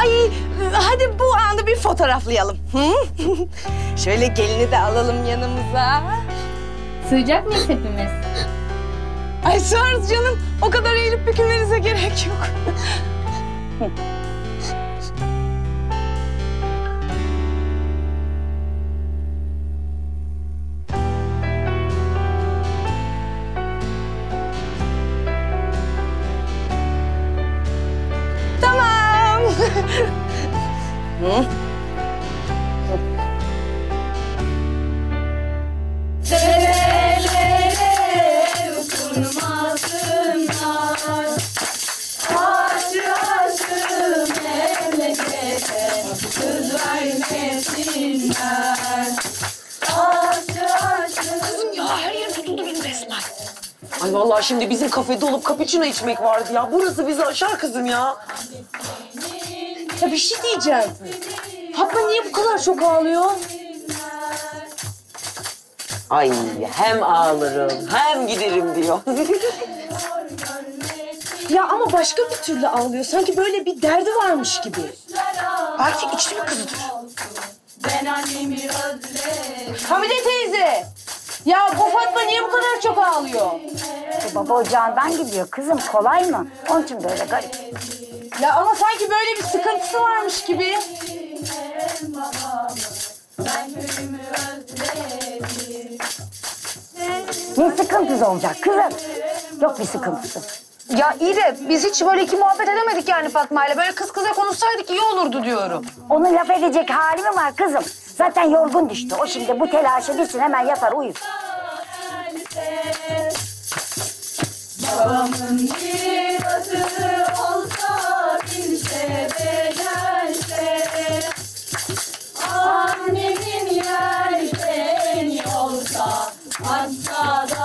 Ay hadi bu anı bir fotoğraflayalım. Hı? Şöyle gelini de alalım yanımıza. Sığacak mıyız hepimiz? Ay sığarız canım. O kadar eğilip bükülmenize gerek yok. Hı? Ya her yer tutuldu benim resmen. Ay vallahi şimdi bizim kafede olup cappuccino içmek vardı ya. Burası bizi aşar kızım ya. Ya bir şey diyeceğim. Fatma niye bu kadar çok ağlıyor? Ay hem ağlarım hem giderim diyor. Ya ama başka bir türlü ağlıyor. Sanki böyle bir derdi varmış gibi. Belki içli bir kızıdır. Hamide teyze. Ya bu Fatma niye bu kadar çok ağlıyor? Baba ocağından gidiyor kızım kolay mı? Onun için böyle garip. Ya ama sanki böyle bir sıkıntısı varmış gibi. Ne sıkıntısı olacak kızım? Yok bir sıkıntısı. Ya iyi de biz hiç böyle iki muhabbet edemedik yani Fatma ile. Böyle kız kıza konuşsaydık iyi olurdu diyorum. Onun laf edecek hali mi var kızım? Zaten yorgun düştü. O şimdi bu telaşı bitsin hemen yatar uyur. Asada